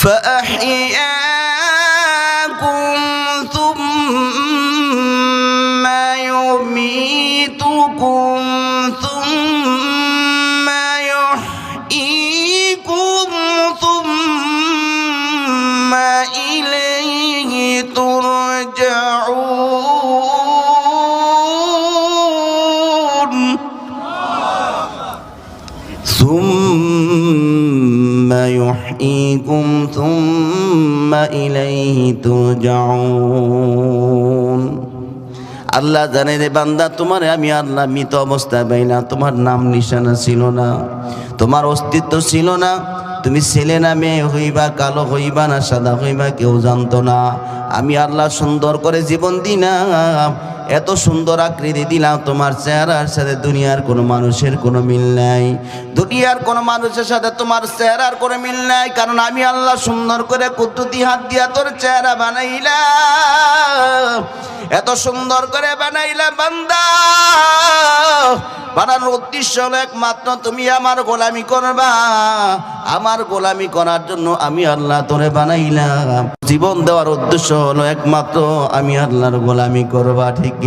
فأحياكم ثم يميتكم ثم يحييكم ثم إليه ترجعون. ثم يحييكم ثم إليه ترجعون আল্লাহ জানে রে বান্দা তোমার আমি আল্লাহ মৃত অবস্থায় পাইলাম তোমার নাম নিশানা ছিল না তোমার অস্তিত্ব ছিল না তুমি ছেলে না মেয়ে হইবা কালো হইবা না সাদা হইবা কেউ জানতো না আমি আল্লাহ সুন্দর করে জীবন দিলাম এত সুন্দর আকৃতি দিলাম, তোমার চেহারার সাথে দুনিয়ার কোনো মানুষের কোনো মিল নাই। দুনিয়ার কোনো মানুষের সাথে তোমার চেহারার কোনো মিল নাই, কারণ আমি আল্লাহ সুন্দর করে কুদ্দুতি হাত দিয়া তোর চেহারা বানাইলাম। এত সুন্দর করে বানাইলাম, বান্দা। বানানোর উদ্দেশ্য হলো একমাত্র তুমি আমার গোলামি করবা। আমার গোলামি করার জন্য আমি আল্লাহ তোরে বানাইলাম। জীবন দেওয়ার উদ্দেশ্য হলো একমাত্র আমি আল্লাহর গোলামি করবা, ঠিক